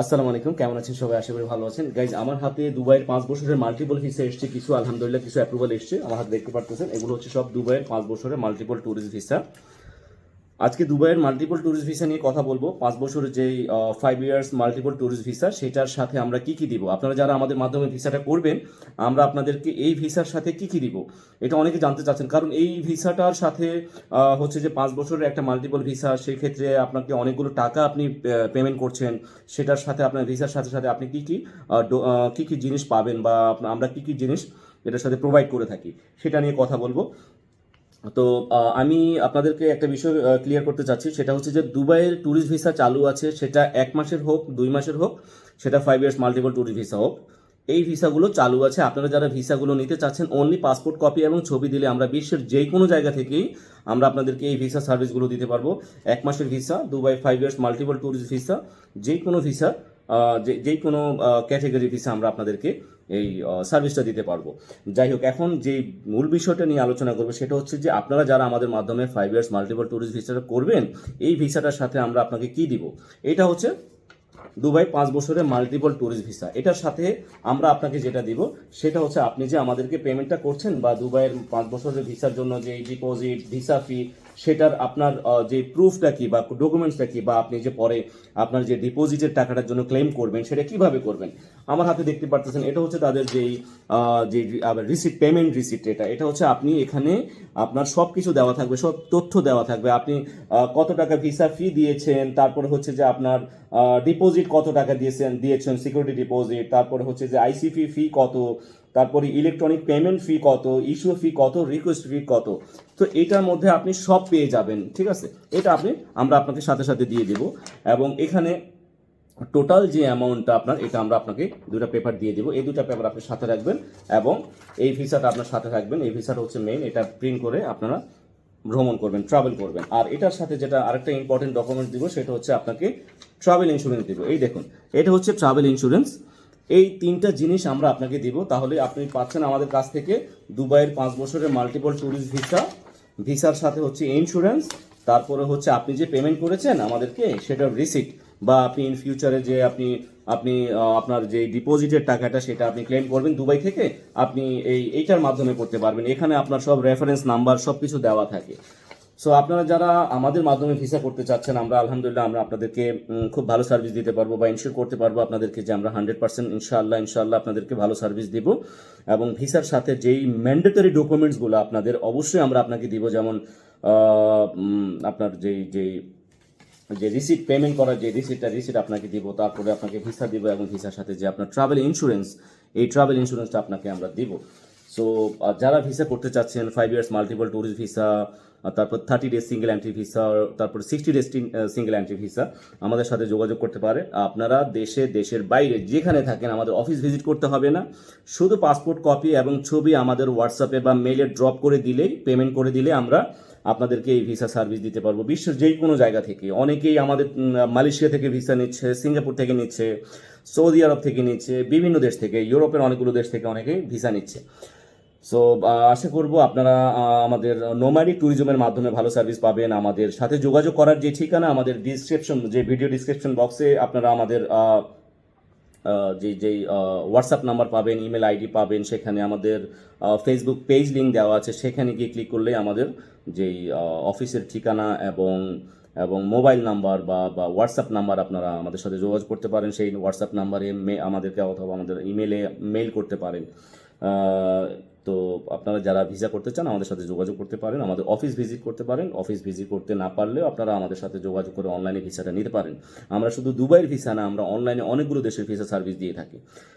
আসসালামু আলাইকুম, কেমন আছেন সবাই? আশা করি ভালো আছেন। গাইজ আমার হাতে দুবাইয়ের পাঁচ বছরের মাল্টিপল ভিসা এসছে, কিছু আলহামদুলিল্লাহ, কিছু অ্যাপ্রুভাল এসছে। আমার হাতে দেখতে পারতেছেন, এগুলো হচ্ছে সব দুবাইয়ের পাঁচ বছরের মাল্টিপল ট্যুরিস্ট ভিসা আজকে দুবাইয়ের মাল্টিপল ট্যুরিস্ট ভিসা নিয়ে কথা বলব। পাঁচ বছরের যেই five years multiple tourist visa সেটার সাথে আমরা কি কি দিব? আপনারা যারা আমাদের মাধ্যমে ভিসাটা করবেন, আমরা আপনাদেরকে এই ভিসার সাথে কি কি দিব? এটা অনেকে জানতে চাচ্ছেন। কারণ এই ভিসাটার সাথে হচ্ছে যে পাঁচ বছরের একটা মাল্টিপল ভিসা সেই ক্ষেত্রে আপনাকে অনেকগুলো টাকা আপনি পেমেন্ট করছেন। সেটার সাথে আপনার ভিসার সাথে সাথে আপনি কি কি কি কি জিনিস পাবেন বা আমরা কি কি জিনিস এটার সাথে প্রোভাইড করে থাকি, সেটা নিয়ে কথা বলব। তো আমি আপনাদেরকে একটা বিষয় ক্লিয়ার করতে চাচ্ছি। সেটা হচ্ছে যে দুবাইয়ের ট্যুরিস্ট ভিসা চালু আছে, সেটা এক মাসের হোক, দুই মাসের হোক, সেটা five years multiple tourist visa হোক। এই ভিসাগুলো চালু আছে। আপনারা যারা ভিসাগুলো নিতে চাচ্ছেন অনলি পাসপোর্ট কপি এবং ছবি দিলে আমরা বিশ্বের যে কোনো জায়গা থেকেই আমরা আপনাদেরকে এই ভিসা সার্ভিসগুলো দিতে পারব। এক মাসের visa Dubai five years multiple tourist visa যে কোনো ভিসা যে কোনো ক্যাটেগরি ভিসা আমরা আপনাদেরকে এই সার্ভিসটা দিতে পারব। যাই হোক, এখন যে মূল বিষয়টা নিয়ে আলোচনা করব সেটা হচ্ছে যে আপনারা যারা আমাদের মাধ্যমে ফাইভ ইয়ার্স মাল্টিপল ট্যুরিস্ট ভিসাটা করবেন, এই ভিসাটার সাথে আমরা আপনাকে কি দিব? এটা হচ্ছে দুবাই পাঁচ বছরের মাল্টিপল ট্যুরিস্ট ভিসা এটার সাথে আমরা আপনাকে যেটা দিব, সেটা হচ্ছে আপনি যে আমাদেরকে পেমেন্টটা করছেন বা দুবাইয়ের পাঁচ বছরের ভিসার জন্য যে ডিপোজিট ভিসা ফি সেটার আপনার যে প্রুফটা কি বা ডকুমেন্টসটা কি বা আপনি যে পরে আপনার যে ডিপোজিটের টাকাটার জন্য ক্লেম করবেন, সেটা কীভাবে করবেন? আমার হাতে দেখতে পারতেছেন, এটা হচ্ছে তাদের যেই যে রিসিট পেমেন্ট রিসিট এটা। এটা হচ্ছে আপনি এখানে আপনার সব কিছু দেওয়া থাকবে, সব তথ্য দেওয়া থাকবে। আপনি কত টাকা ভিসা ফি দিয়েছেন, তারপরে হচ্ছে যে আপনার ডিপোজিট কত টাকা দিয়েছেন দিয়েছেন সিকিউরিটি ডিপোজিট তারপরে হচ্ছে যে আইসিপি ফি কত, তারপরে ইলেকট্রনিক পেমেন্ট ফি কত ইস্যু ফি কত রিকোয়েস্ট ফি কত। তো এটার মধ্যে আপনি সব পেয়ে যাবেন, ঠিক আছে? এটা আপনি, আমরা আপনাকে সাথে সাথে দিয়ে দেব। এবং এখানে টোটাল যে অ্যামাউন্টটা আপনার, এটা আমরা আপনাকে দুটো পেপার দিয়ে দেবো। এই দুটো পেপার আপনি সাথে রাখবেন এবং এই ভিসাটা আপনার সাথে রাখবেন। এই ভিসাটা হচ্ছে মেইন এটা প্রিন্ট করে আপনারা ভ্রমণ করবেন ট্রাভেল করবেন। আর এটার সাথে যেটা আরেকটা ইম্পর্টেন্ট ডকুমেন্ট দিব, সেটা হচ্ছে আপনাকে ট্রাভেল ইন্স্যুরেন্স দিব। এই দেখুন, এটা হচ্ছে ট্রাভেল ইন্স্যুরেন্স এই তিনটা জিনিস আমরা আপনাকে দিব, তাহলে আপনি পাচ্ছেন আমাদের কাছ থেকে দুবাইয়ের পাঁচ বছরের মাল্টিপল ট্যুরিস্ট ভিসা ভিসার সাথে হচ্ছে ইন্স্যুরেন্স তারপরে হচ্ছে আপনি যে পেমেন্ট করেছেন আমাদেরকে, সেটার রিসিট বা আপনি ইন ফিউচারে যে আপনি আপনি আপনার যে ডিপোজিটের টাকাটা সেটা আপনি ক্লেম করবেন দুবাই থেকে, আপনি এই, এইটার মাধ্যমে করতে পারবেন। এখানে আপনার সব রেফারেন্স নাম্বার সব কিছু দেওয়া থাকে। সো আপনারা যারা আমাদের মাধ্যমে ভিসা করতে চাচ্ছেন, আমরা আলহামদুলিল্লাহ আমরা আপনাদেরকে খুব ভালো সার্ভিস দিতে পারব বা ইনশিওর করতে পারব আপনাদেরকে যে আমরা হান্ড্রেড পার্সেন্ট ইনশাআল্লাহ ইনশাআল্লাহ আপনাদেরকে ভালো সার্ভিস দিব। এবং ভিসার সাথে যেই ম্যান্ডেটরি ডকুমেন্টসগুলো আপনাদের অবশ্যই আমরা আপনাকে দিব, যেমন আপনার যেই যেই যে রিসিট পেমেন্ট করার যে রিসিটটা রিসিট আপনাকে দিব, তারপরে আপনাকে ভিসা দিব এবং ভিসার সাথে যে আপনার ট্রাভেল ইন্স্যুরেন্স এই ট্রাভেল ইন্স্যুরেন্সটা আপনাকে আমরা দিব। সো যারা ভিসা করতে চাচ্ছেন five years multiple tourist visa তারপর thirty days single entry visa তারপর sixty days single entry visa আমাদের সাথে যোগাযোগ করতে পারে। আপনারা দেশে, দেশের বাইরে যেখানে থাকেন, আমাদের অফিস ভিজিট করতে হবে না। শুধু পাসপোর্ট কপি এবং ছবি আমাদের হোয়াটসঅ্যাপে বা মেলে ড্রপ করে দিলেই পেমেন্ট করে দিলে আমরা আপনাদেরকে এই ভিসা সার্ভিস দিতে পারব। বিশ্বের যে কোনো জায়গা থেকে। অনেকেই আমাদের মালয়েশিয়া থেকে ভিসা নিচ্ছে, সিঙ্গাপুর থেকে নিচ্ছে, সৌদি আরব থেকে নিচ্ছে, বিভিন্ন দেশ থেকে, ইউরোপের অনেকগুলো দেশ থেকে অনেকেই ভিসা নিচ্ছে। সো আশা করব আপনারা আমাদের নোম্যাডিক ট্যুরিজমের মাধ্যমে ভালো সার্ভিস পাবেন। আমাদের সাথে যোগাযোগ করার যে ঠিকানা, আমাদের ডিসক্রিপশন যে ভিডিও ডিসক্রিপশন বক্সে আপনারা আমাদের যে যেই হোয়াটসঅ্যাপ নাম্বার পাবেন ইমেল আইডি পাবেন, সেখানে আমাদের ফেসবুক পেজ লিঙ্ক দেওয়া আছে, সেখানে গিয়ে ক্লিক করলেই আমাদের যেই অফিসের ঠিকানা এবং এবং মোবাইল নাম্বার বা বা হোয়াটসঅ্যাপ নাম্বার আপনারা আমাদের সাথে যোগাযোগ করতে পারেন, সেই হোয়াটসঅ্যাপ নাম্বারে মে, আমাদেরকে অথবা আমাদের ইমেলে মেইল করতে পারেন। তো আপনারা যারা ভিসা করতে চান আমাদের সাথে যোগাযোগ করতে পারেন, আমাদের অফিস ভিজিট করতে পারেন। অফিস ভিজিট করতে না পারলেও আপনারা আমাদের সাথে যোগাযোগ করে অনলাইনে ভিসাটা নিতে পারেন। আমরা শুধু দুবাইয়ের ভিসা না, আমরা অনলাইনে অনেকগুলো দেশের ভিসা সার্ভিস দিয়ে থাকি।